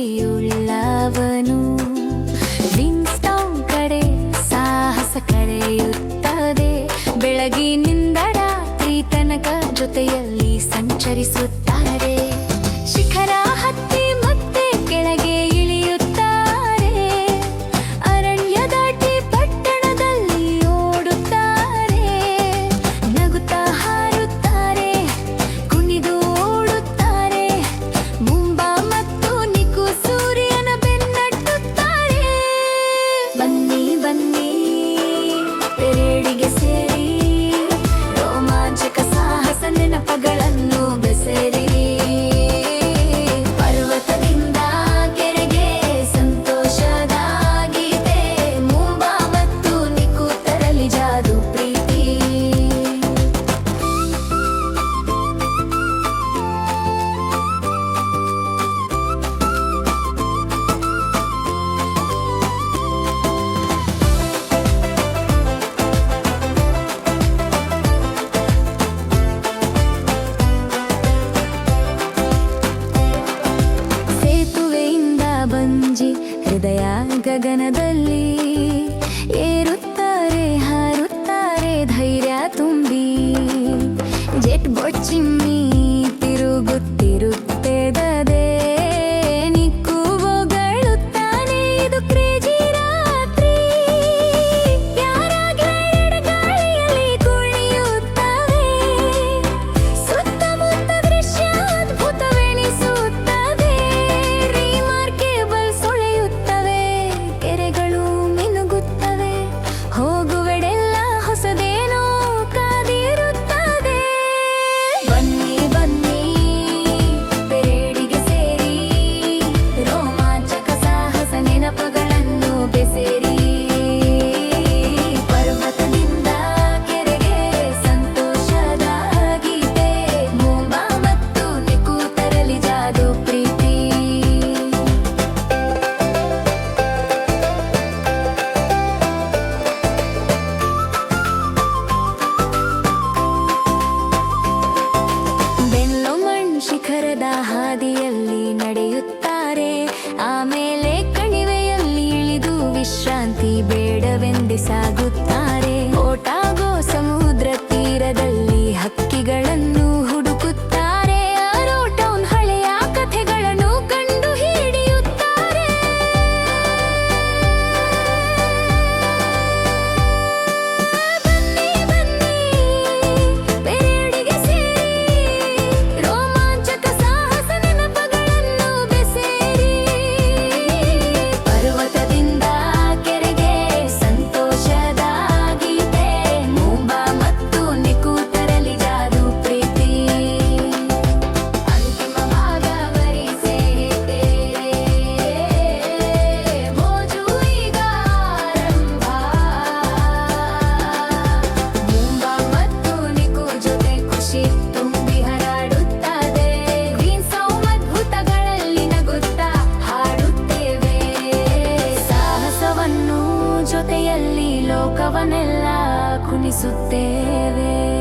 ಕರೆಯುಲ್ಲವನು ವಿನ್ಸ್ಟೌನ್ ಕಡೆ ಸಾಹಸ ಕರೆಯುತ್ತದೆ ಬೆಳಗಿನಿಂದ ರಾತ್ರಿ ತನಕ ಜೊತೆಯಲ್ಲಿ ಸಂಚರಿಸುತ್ತಾರೆ. ಪಗಳನ್ನ ಗಗನದಲ್ಲಿ శాంతి బేడవెండి సాగ. su TV.